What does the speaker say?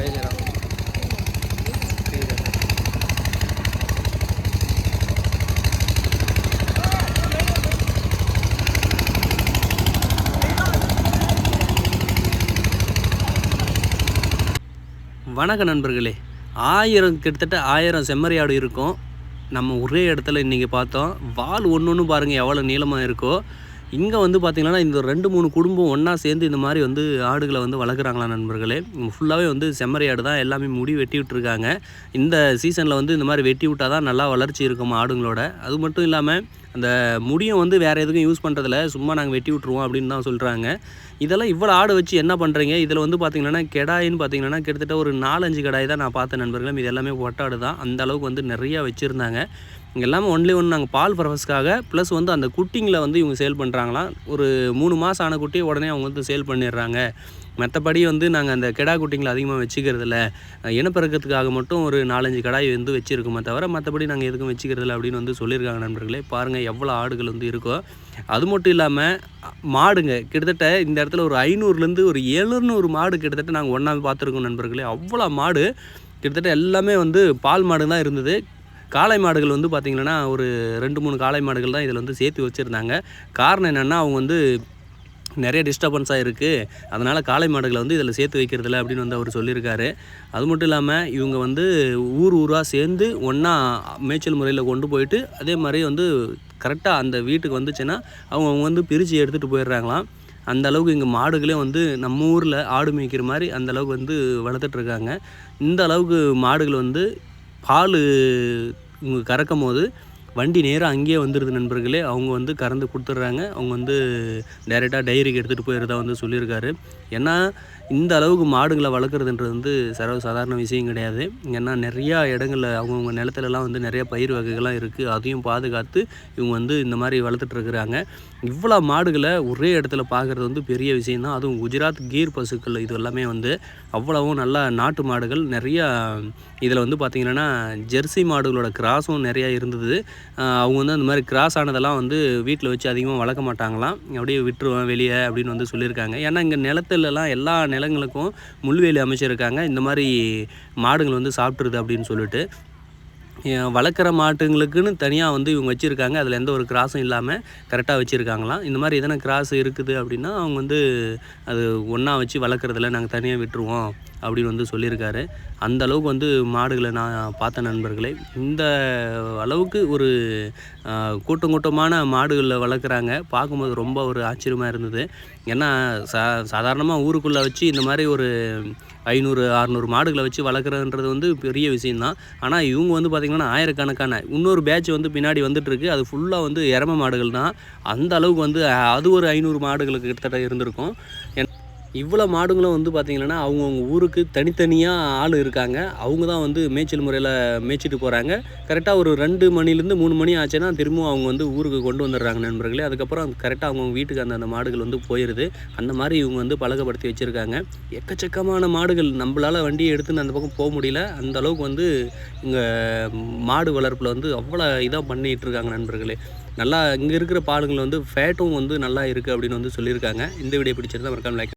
பேசுகிறோம் வணக்க நண்பர்களே. ஆயிரம் கிட்டத்தட்ட ஆயிரம் செம்மறியாடு இருக்கும். நம்ம ஒரே இடத்துல இன்றைக்கி பார்த்தோம். வால் ஒன்று ஒன்று பாருங்கள் எவ்வளோ நீளமாக இருக்கோ. இங்கே வந்து பார்த்திங்கன்னா இந்த ரெண்டு மூணு குடும்பம் ஒன்றா சேர்ந்து இந்த மாதிரி வந்து ஆடுகளை வந்து வளர்க்குறாங்களா நண்பர்களே. ஃபுல்லாகவே வந்து செம்மறி ஆடு தான் எல்லாமே முடி வெட்டி விட்டுருக்காங்க. இந்த சீசனில் வந்து இந்த மாதிரி வெட்டி விட்டால் தான் நல்லா வளர்ச்சி இருக்கும் ஆடுங்களோட. அது மட்டும் இல்லாமல் அந்த முடியும் வந்து வேறு எதுக்கும் யூஸ் பண்ணுறதில்ல சும்மா நாங்கள் வெட்டி விட்ருவோம் அப்படின்னு தான் சொல்கிறாங்க இதெல்லாம் இவ்வளோ ஆடு வச்சு என்ன பண்ணுறீங்க இதில் வந்து பார்த்திங்கன்னா கெடாயின்னு பார்த்திங்கன்னா கிட்டத்தட்ட ஒரு நாலஞ்சு கடாய் தான் நான் பார்த்த நண்பர்களும் இது எல்லாமே ஒட்டாடு தான். அந்த அளவுக்கு வந்து நிறையா வச்சுருந்தாங்க. இங்கே எல்லாமே ஒன்லி ஒன்று நாங்கள் பால் பர்பஸ்க்காக ப்ளஸ் வந்து அந்த குட்டிங்களை வந்து இவங்க சேல் பண்ணுறாங்களாம் ஒரு மூணு மாதம் ஆன குட்டியை உடனே அவங்க வந்து சேல் பண்ணிடுறாங்க. மற்றபடி வந்து நாங்கள் அந்த கெடா குட்டிங்களை அதிகமாக வச்சுக்கிறதில்ல. இனப்பெருக்கத்துக்காக மட்டும் ஒரு நாலஞ்சு கடாய் வந்து வச்சுருக்கோமே தவிர மற்றபடி நாங்கள் எதுக்கும் வச்சுக்கிறதில்ல அப்படின்னு வந்து சொல்லியிருக்காங்க நண்பர்களே. பாருங்கள் எவ்வளோ ஆடுகள் வந்து இருக்கோ. அது மட்டும் இல்லாமல் மாடுங்க கிட்டத்தட்ட இந்த இடத்துல ஒரு ஐநூறுலேருந்து ஒரு எழுநூறு மாடு கிட்டத்தட்ட நாங்கள் ஒன்றாவே பார்த்துருக்கோம் நண்பர்களே. அவ்வளோ மாடு கிட்டத்தட்ட எல்லாமே வந்து பால் மாடு தான் இருந்தது. காளை மாடுகள் வந்து பார்த்திங்கன்னா ஒரு ரெண்டு மூணு காளை மாடுகள் தான் இதில் வந்து சேர்த்து வச்சுருந்தாங்க. காரணம் என்னென்னா அவங்க வந்து நிறைய டிஸ்டர்பன்ஸாக இருக்குது அதனால் காளை மாடுகளை வந்து இதில் சேர்த்து வைக்கிறதில்ல அப்படின்னு வந்து அவர் சொல்லியிருக்காரு. அது மட்டும் இல்லாமல் இவங்க வந்து ஊர் ஊராக சேர்ந்து ஒன்றா மேய்ச்சல் முறையில் கொண்டு போயிட்டு அதே மாதிரி வந்து கரெக்டாக அந்த வீட்டுக்கு வந்துச்சுன்னா அவங்க அவங்க வந்து பிரித்து எடுத்துகிட்டு போயிடுறாங்களாம். அந்த அளவுக்கு இங்கே மாடுகளே வந்து நம்ம ஊரில் ஆடு மேய்க்கிற மாதிரி அந்த அளவுக்கு வந்து வளர்த்துட்ருக்காங்க இந்த அளவுக்கு மாடுகள் வந்து பால் இவங்க கறக்கும் போது வண்டி நேராக அங்கேயே வந்துடுது நண்பர்களே. அவங்க வந்து கறந்து கொடுத்துட்றாங்க அவங்க வந்து டைரெக்டாக டைரிக்கு எடுத்துகிட்டு போயிடுறதா வந்து சொல்லியிருக்காரு. ஏன்னா இந்த அளவுக்கு மாடுகளை வளர்க்குறதுன்றது வந்து சர்வ சாதாரண விஷயம் கிடையாது. ஏன்னா நிறையா இடங்களில் அவங்கவுங்க நிலத்துலலாம் வந்து நிறைய பயிர் வகைகள்லாம் இருக்குது அதையும் பாதுகாத்து இவங்க வந்து இந்த மாதிரி வளர்த்துட்ருக்குறாங்க இவ்வளோ மாடுகளை ஒரே இடத்துல பார்க்குறது வந்து பெரிய விஷயம் தான். அதுவும் குஜராத் கீர் பசுக்கள் இது எல்லாமே வந்து அவ்வளவும் நல்லா நாட்டு மாடுகள். நிறையா இதில் வந்து பார்த்திங்கன்னா ஜெர்சி மாடுகளோட கிராஸும் நிறையா இருந்தது. அவங்க வந்து அந்த மாதிரி கிராஸ் ஆனதெல்லாம் வந்து வீட்டில் வச்சு அதிகமாக வளர்க்க மாட்டாங்களாம். அப்படியே விட்டுருவேன் வெளியே அப்படின்னு வந்து சொல்லியிருக்காங்க. ஏன்னா இங்கே நிலத்துலலாம் எல்லா நிலங்களுக்கும் முள்வேலி அமைச்சிருக்காங்க. இந்த மாதிரி மாடுகள் வந்து சாப்பிட்ருது அப்படின்னு சொல்லிட்டு. வளர்க்குற மாட்டுங்களுக்குன்னு தனியாக வந்து இவங்க வச்சுருக்காங்க. அதில் எந்த ஒரு கிராஸும் இல்லாமல் கரெக்டாக வச்சுருக்காங்களாம். இந்த மாதிரி எதனா கிராஸ் இருக்குது அப்படின்னா அவங்க வந்து அது ஒன்றா வச்சு வளர்க்குறதில்ல நாங்கள் தனியாக விட்டுருவோம். அப்படின்னு வந்து சொல்லியிருக்காரு. அந்த அளவுக்கு வந்து மாடுகளை நான் பார்த்த நண்பர்களே இந்த அளவுக்கு ஒரு கூட்டம் கூட்டமான மாடுகளில் வளர்க்குறாங்க. பார்க்கும்போது ரொம்ப ஒரு ஆச்சரியமாக இருந்தது. ஏன்னா சா சாதாரணமாக ஊருக்குள்ளே வச்சு இந்த மாதிரி ஒரு ஐநூறு அறநூறு மாடுகளை வச்சு வளர்க்குறதுன்றது வந்து பெரிய விஷயந்தான் ஆனால் இவங்க வந்து பார்த்திங்கன்னா ஆயிரக்கணக்கான இன்னொரு பேட்ச் வந்து பின்னாடி வந்துட்டுருக்கு. அது ஃபுல்லாக வந்து எரம மாடுகள் தான் அந்த அளவுக்கு வந்து அது ஒரு ஐநூறு மாடுகளுக்கு கிட்டத்தட்ட இருந்திருக்கும். இவ்வளோ மாடுங்களும் வந்து பார்த்திங்கன்னா அவங்கவுங்க ஊருக்கு தனித்தனியாக ஆள் இருக்காங்க. அவங்க தான் வந்து மேய்ச்சல் முறையில் மேய்ச்சிட்டு போகிறாங்க கரெக்டாக ஒரு ரெண்டு மணிலேருந்து மூணு மணி ஆச்சுன்னா திரும்பவும் அவங்க வந்து ஊருக்கு கொண்டு வந்துடுறாங்க நண்பர்களே. அதுக்கப்புறம் கரெக்டாக அவங்க வீட்டுக்கு அந்த அந்த மாடுகள் வந்து போயிடுது அந்த மாதிரி இவங்க வந்து பழக்கப்படுத்தி வச்சுருக்காங்க. எக்கச்சக்கமான மாடுகள் நம்மளால் வண்டியை எடுத்துன்னு அந்த பக்கம் போக முடியல. அந்த அளவுக்கு வந்து இங்கே மாடு வளர்ப்பில் வந்து அவ்வளோ இதாக பண்ணிகிட்டு இருக்காங்க நண்பர்களே. நல்லா இங்கே இருக்கிற பாலுங்கள் வந்து ஃபேட்டும் வந்து நல்லா இருக்குது அப்படின்னு வந்து சொல்லியிருக்காங்க. இந்த வீடியோ பிடிச்சிருந்தா மறக்காமல் லைக்